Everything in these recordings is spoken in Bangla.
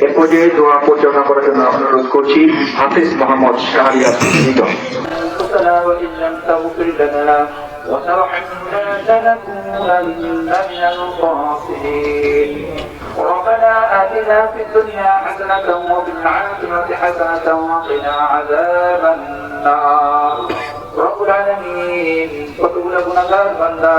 এ পর্যায়ে দোয়া পরিচালনা করার জন্য অনুরোধ করছি হাফিজ মোহাম্মদ শাহরিয়ার নিজন أنفسنا وإن لم تغفر لنا وترحمنا لنكونن من الخاسرين ربنا آتنا في الدنيا حسنة وفي الآخرة حسنة وقنا عذاب النار رب العالمين وتب لنا ذنبنا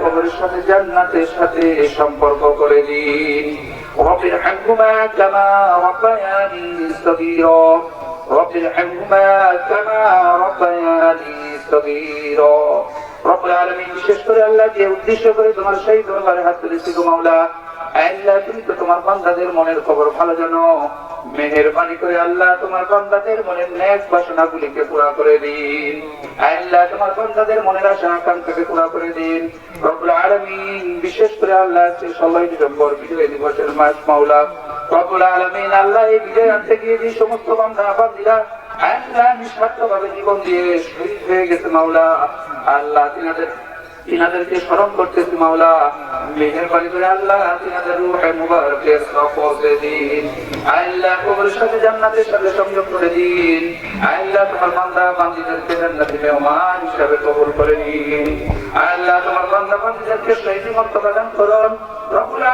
কবরের সাথে জান্নাতের সাথে সম্পর্ক করে দিন। ওয়াফির হাঙ্গুমা কামা ওয়াফায়ানি সগীরা। ওয়াফির হাঙ্গুমা কামা ওয়াফায়ানি সগীরা। বিশেষ করে আল্লাহ আল্লাহ ষোলোই ডিসেম্বর বিজয় দিবসের মাস মাওলা। রব্বুল আলমিন আল্লাহ এই বিজয় আনতে গিয়ে যে সমস্ত বান্দা বান্দিরা আল্লাহ নিঃস্বার্থভাবে জীবন দিয়ে শহীদ হয়ে গেছে মাওলা। আল্লাহ তিনাদের তিনাদেরকে স্মরণ করতেছি মাওলা। মেহেরবানি করে আল্লাহ তিনাদের রূহে মুবারকের সব পৌঁছে দিন। আল্লাহ কবরের সাথে জান্নাতের সাথে সংযোগ করে দিন। আল্লাহ তোমার বান্দা বান্দিদেরকে জান্নাতি মেহমান হিসাবে কবুল করে নিন আল্লাহ তোমার বান্দা বান্দিদেরকে শহীদ মর্তবা দান করুন।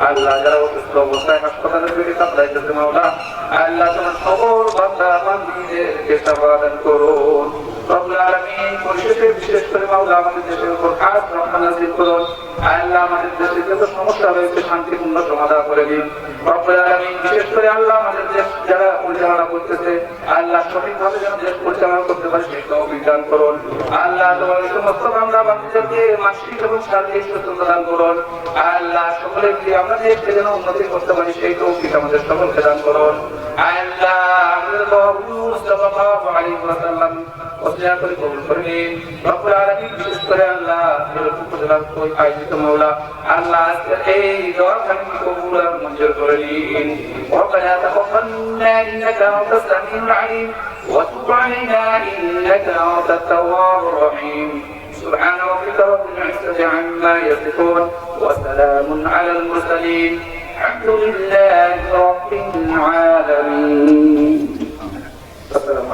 আল্লাহ যারা অসুস্থ অবস্থায় হাসপাতালে আল্লাহ তোমার সকল বান্দা বান্দিদেরকে সমাধান আলামিন পরিশেষে বিশেষ করে মাওলা আমাদের দেশের উপর খাস রহমান করুন আল্লাহ আমাদের দেশে যত সমস্যা রয়েছে, শান্তিপূর্ণ সমাধান করে দিন। বিশেষ করে আল্লাহ আমাদের দেশ যারা পরিচালনা করতেছে, আল্লাহ যেন দেশ পরিচালনা করতে পারে তৌফিক দান করুন। আল্লাহ সমস্ত মানসিক এবং শারীরিক করুন। আল্লাহ আমরা দেশকে যেন উন্নতি করতে পারি, সেই আমাদের করুন। আল্লাহ ওয়াসাল্লাম অস্বীকার করে কবুল করে নিন রব্বুল আলামিন বিশেষ করে আল্লাহ এরকম উপজেলার ওই আয়োজিত মাওলা আল্লাহ আজকের এই দোয়াখানি কবুল আর মঞ্জুর করে নিন ربنا تقبل منا انك انت السميع العليم وتب علينا انك انت التواب الرحيم سبحان ربك رب العزه عما يصفون وسلام على المرسلين الحمد لله رب العالمين السلام عليكم